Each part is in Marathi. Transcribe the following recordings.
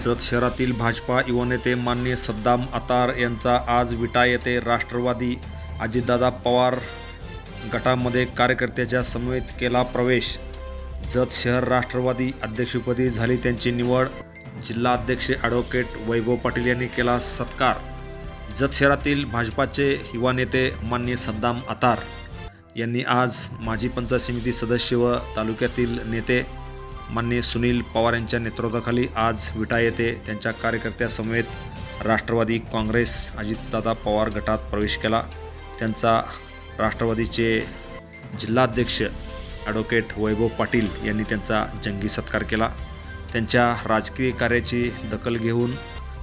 जत शहरातील भाजपा युवा नेते मान्य सद्दाम अतार यांचा आज विटा येथे राष्ट्रवादी अजितदादा पवार गटामध्ये कार्यकर्त्याच्या समवेत केला प्रवेश. जत शहर राष्ट्रवादी अध्यक्षपदी झाली त्यांची निवड. जिल्हा अध्यक्ष ॲडव्होकेट वैभव पाटील यांनी केला सत्कार. जत शहरातील भाजपाचे युवा नेते मान्य सद्दाम अतार यांनी आज माजी पंचायत समिती सदस्य व तालुक्यातील नेते माननीय सुनील पवार यांच्या नेतृत्वाखाली आज विटा येथे त्यांच्या कार्यकर्त्यासमवेत राष्ट्रवादी काँग्रेस अजितदादा पवार गटात प्रवेश केला. त्यांचा राष्ट्रवादीचे जिल्हाध्यक्ष ॲडव्होकेट वैभव पाटील यांनी त्यांचा जंगी सत्कार केला. त्यांच्या राजकीय कार्याची दखल घेऊन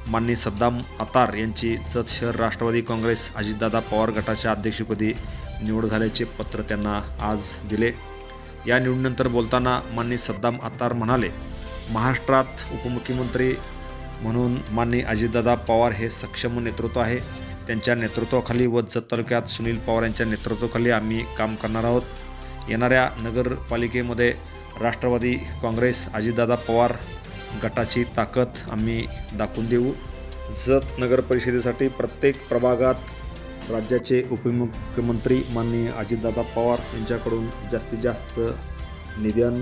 माननीय सद्दाम अतार यांची जत शहर राष्ट्रवादी काँग्रेस अजितदादा पवार गटाच्या अध्यक्षपदी निवड झाल्याचे पत्र त्यांना आज दिले. या निवडीनंतर बोलताना माननीय सद्दाम अत्तार म्हणाले महाराष्ट्रात उपमुख्यमंत्री म्हणून माननीय अजितदादा पवार हे सक्षम नेतृत्व आहे. त्यांच्या नेतृत्वाखाली व जत तालुक्यात सुनील पवार यांच्या नेतृत्वाखाली आम्ही काम करणार आहोत. येणाऱ्या नगरपालिकेमध्ये राष्ट्रवादी काँग्रेस अजितदादा पवार गटाची ताकद आम्ही दाखवून देऊ. जत नगर परिषदेसाठी प्रत्येक प्रभागात राज्याचे उपमुख्यमंत्री माननीय अजितदादा पवार यांच्याकडून जास्तीत जास्त निधन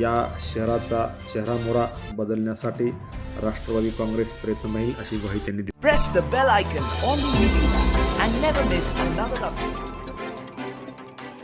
या शहराचा चेहरामोहरा बदलण्यासाठी राष्ट्रवादी काँग्रेस प्रयत्न राहील अशी ग्वाही त्यांनी दिली.